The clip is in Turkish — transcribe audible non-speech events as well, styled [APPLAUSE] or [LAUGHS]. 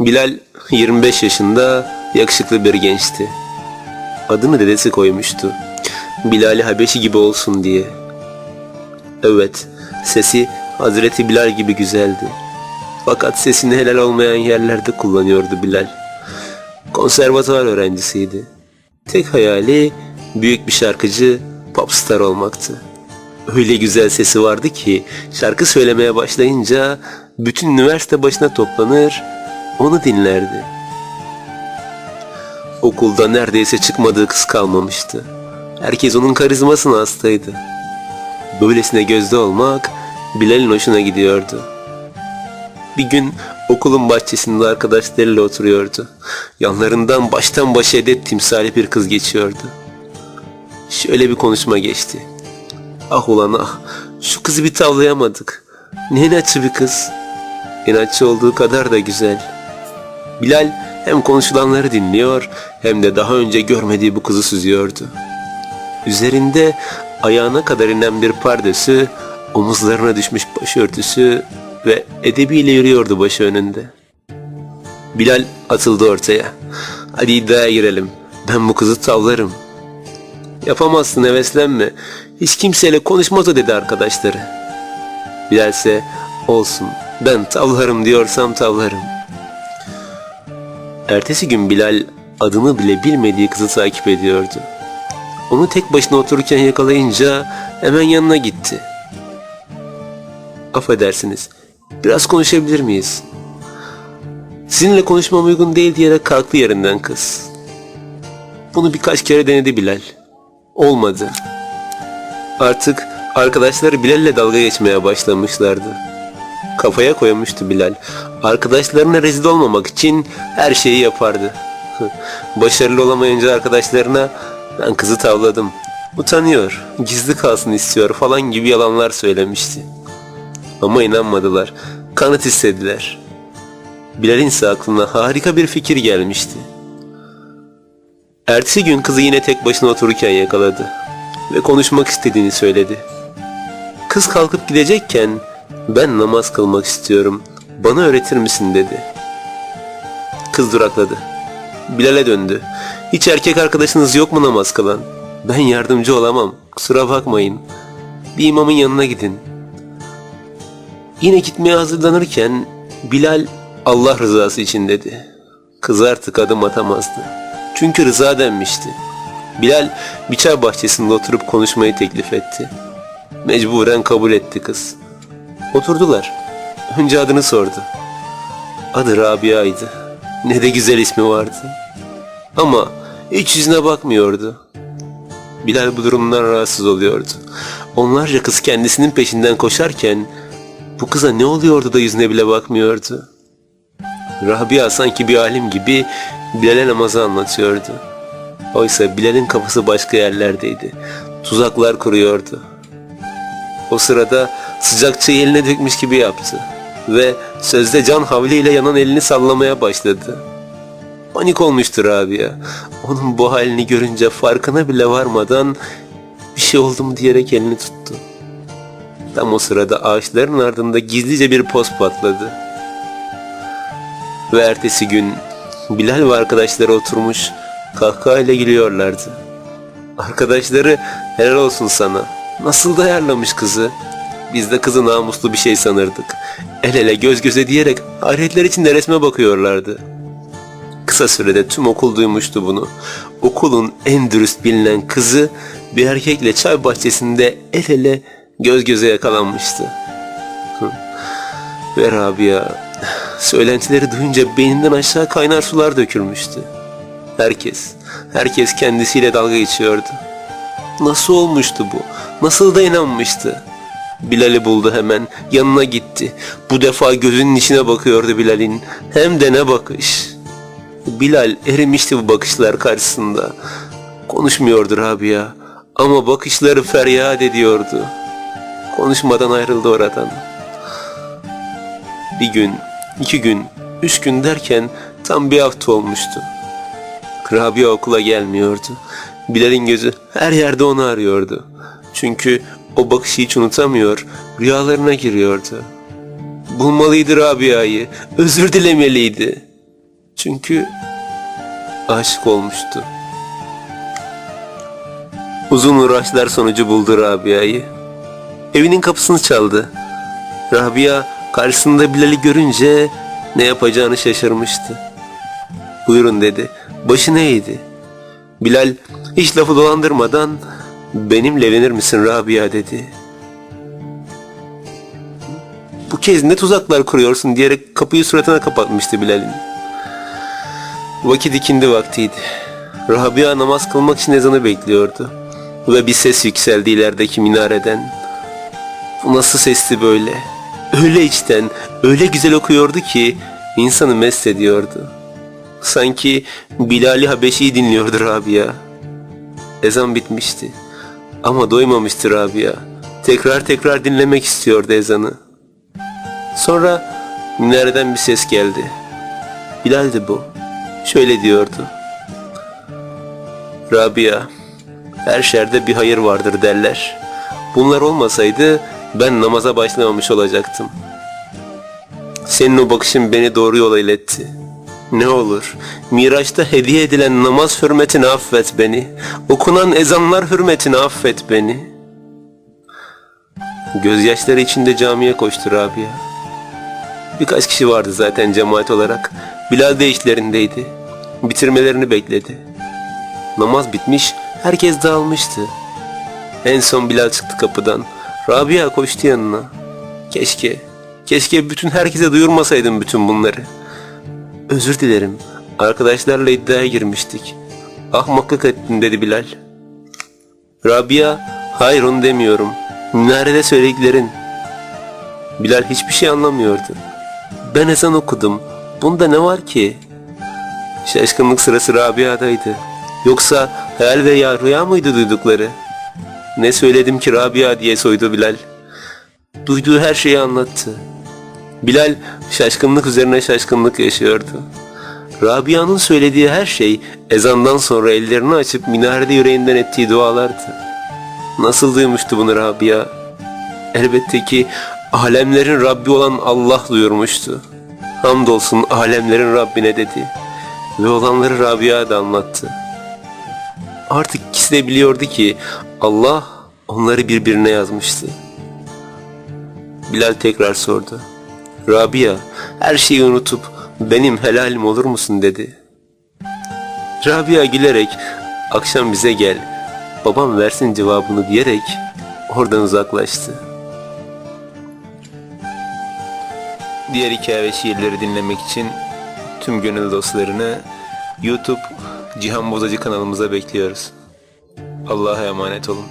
Bilal 25 yaşında yakışıklı bir gençti. Adını dedesi koymuştu. Bilal Habeşi gibi olsun diye. Evet, sesi Hazreti Bilal gibi güzeldi. Fakat sesini helal olmayan yerlerde kullanıyordu Bilal. Konservatuvar öğrencisiydi. Tek hayali büyük bir şarkıcı, popstar olmaktı. Öyle güzel sesi vardı ki şarkı söylemeye başlayınca bütün üniversite başına toplanır, onu dinlerdi. Okulda neredeyse çıkmadığı kız kalmamıştı. Herkes onun karizmasına hastaydı. Böylesine gözde olmak Bilal'in hoşuna gidiyordu. Bir gün okulun bahçesinde arkadaşlarıyla oturuyordu. Yanlarından baştan başa edet timsali bir kız geçiyordu. Şöyle bir konuşma geçti. Ah ulan ah, şu kızı bir tavlayamadık. Ne inatçı bir kız. İnatçı olduğu kadar da güzel. Bilal hem konuşulanları dinliyor hem de daha önce görmediği bu kızı süzüyordu. Üzerinde ayağına kadar inen bir pardesü, omuzlarına düşmüş başörtüsü ve edebiyle yürüyordu başı önünde. Bilal atıldı ortaya. Hadi iddiaya girelim. Ben bu kızı tavlarım. Yapamazsın heveslenme. Hiç kimseyle konuşmaz o dedi arkadaşları. Bilal ise olsun ben tavlarım diyorsam tavlarım. Ertesi gün Bilal adını bile bilmediği kızı takip ediyordu. Onu tek başına otururken yakalayınca hemen yanına gitti. Affedersiniz, biraz konuşabilir miyiz? Sizinle konuşmam uygun değil diyerek kalktı yerinden kız. Bunu birkaç kere denedi Bilal. Olmadı. Artık arkadaşları Bilal'le dalga geçmeye başlamışlardı. Kafaya koymuştu Bilal. Arkadaşlarına rezil olmamak için her şeyi yapardı. [LAUGHS] Başarılı olamayınca arkadaşlarına ben kızı tavladım. Utanıyor, gizli kalsın istiyor falan gibi yalanlar söylemişti. Ama inanmadılar. Kanıt istediler. Bilal'in ise aklına harika bir fikir gelmişti. Ertesi gün kızı yine tek başına otururken yakaladı ve konuşmak istediğini söyledi. Kız kalkıp gidecekken ben namaz kılmak istiyorum. Bana öğretir misin dedi. Kız durakladı. Bilal'e döndü. Hiç erkek arkadaşınız yok mu namaz kılan? Ben yardımcı olamam. Kusura bakmayın. Bir imamın yanına gidin. Yine gitmeye hazırlanırken Bilal Allah rızası için dedi. Kız artık adım atamazdı. Çünkü rıza denmişti. Bilal bir çay bahçesinde oturup konuşmayı teklif etti. Mecburen kabul etti kız. Oturdular. Önce adını sordu. Adı Rabia'ydı. Ne de güzel ismi vardı. Ama hiç yüzüne bakmıyordu. Bilal bu durumdan rahatsız oluyordu. Onlarca kız kendisinin peşinden koşarken bu kıza ne oluyordu da yüzüne bile bakmıyordu. Rabia sanki bir alim gibi Bilal'e namazı anlatıyordu. Oysa Bilal'in kafası başka yerlerdeydi. Tuzaklar kuruyordu. O sırada sıcak çayı eline dökmüş gibi yaptı. Ve sözde can havliyle yanan elini sallamaya başladı. Panik olmuştu Rabia. Onun bu halini görünce farkına bile varmadan bir şey oldu mu diyerek elini tuttu. Tam o sırada ağaçların ardında gizlice bir post patladı. Ve ertesi gün Bilal ve arkadaşları oturmuş kahkahayla gülüyorlardı. Arkadaşları helal olsun sana. Nasıl da ayarlamış kızı. Biz de kızı namuslu bir şey sanırdık. El ele göz göze diyerek hayretler içinde resme bakıyorlardı. Kısa sürede tüm okul duymuştu bunu. Okulun en dürüst bilinen kızı bir erkekle çay bahçesinde el ele göz göze yakalanmıştı. Ve Rabia söylentileri duyunca beyninden aşağı kaynar sular dökülmüştü. Herkes, herkes kendisiyle dalga geçiyordu. Nasıl olmuştu bu? Nasıl da inanmıştı? Bilal'i buldu hemen. Yanına gitti. Bu defa gözünün içine bakıyordu Bilal'in. Hem de ne bakış. Bilal erimişti bu bakışlar karşısında. Konuşmuyordu Rabia. Ama bakışları feryat ediyordu. Konuşmadan ayrıldı oradan. Bir gün, iki gün, üç gün derken tam bir hafta olmuştu. Rabia okula gelmiyordu. Bilal'in gözü her yerde onu arıyordu. Çünkü o bakışı hiç unutamıyor, rüyalarına giriyordu. Bulmalıydı Rabia'yı, özür dilemeliydi. Çünkü aşık olmuştu. Uzun uğraşlar sonucu buldu Rabia'yı. Evinin kapısını çaldı. Rabia karşısında Bilal'i görünce ne yapacağını şaşırmıştı. Buyurun dedi. Başını eğdi. Bilal hiç lafı dolandırmadan benimle evlenir misin Rabia dedi. Bu kez ne tuzaklar kuruyorsun diyerek kapıyı suratına kapatmıştı Bilal'in. Vakit ikindi vaktiydi. Rabia namaz kılmak için ezanı bekliyordu. Ve bir ses yükseldi ilerideki minareden. Bu nasıl sesti böyle? Öyle içten, öyle güzel okuyordu ki insanı mest ediyordu. Sanki Bilal-i Habeşi'yi dinliyordu Rabia. Ezan bitmişti. Ama doymamıştı Rabia. Tekrar tekrar dinlemek istiyordu ezanı. Sonra minareden bir ses geldi. Bilal'di bu. Şöyle diyordu. Rabia, her şerde bir hayır vardır derler. Bunlar olmasaydı ben namaza başlamamış olacaktım. Senin o bakışın beni doğru yola iletti. Ne olur, Miraç'ta hediye edilen namaz hürmetine affet beni. Okunan ezanlar hürmetine affet beni. Gözyaşları içinde camiye koştu Rabia. Birkaç kişi vardı zaten cemaat olarak. Bilal de işlerindeydi. Bitirmelerini bekledi. Namaz bitmiş, herkes dağılmıştı. En son Bilal çıktı kapıdan. Rabia koştu yanına. Keşke, keşke bütün herkese duyurmasaydım bütün bunları. Özür dilerim. Arkadaşlarla iddiaya girmiştik. Ahmaklık ettin dedi Bilal. Rabia, hayır onu demiyorum. Minarede söylediklerin. Bilal hiçbir şey anlamıyordu. Ben ezan okudum. Bunda ne var ki? Şaşkınlık sırası Rabia'daydı. Yoksa hayal veya rüya mıydı duydukları? Ne söyledim ki Rabia diye soydu Bilal. Duyduğu her şeyi anlattı. Bilal şaşkınlık üzerine şaşkınlık yaşıyordu. Rabia'nın söylediği her şey ezandan sonra ellerini açıp minarede yüreğinden ettiği dualardı. Nasıl duymuştu bunu Rabia? Elbette ki alemlerin Rabbi olan Allah duyurmuştu. Hamdolsun alemlerin Rabbine dedi. Ve olanları Rabia da anlattı. Artık ikisi de biliyordu ki Allah onları birbirine yazmıştı. Bilal tekrar sordu. Rabia her şeyi unutup benim helalim olur musun dedi. Rabia gülerek akşam bize gel babam versin cevabını diyerek oradan uzaklaştı. Diğer hikaye ve şiirleri dinlemek için tüm gönül dostlarını YouTube Cihan Bozacı kanalımıza bekliyoruz. Allah'a emanet olun.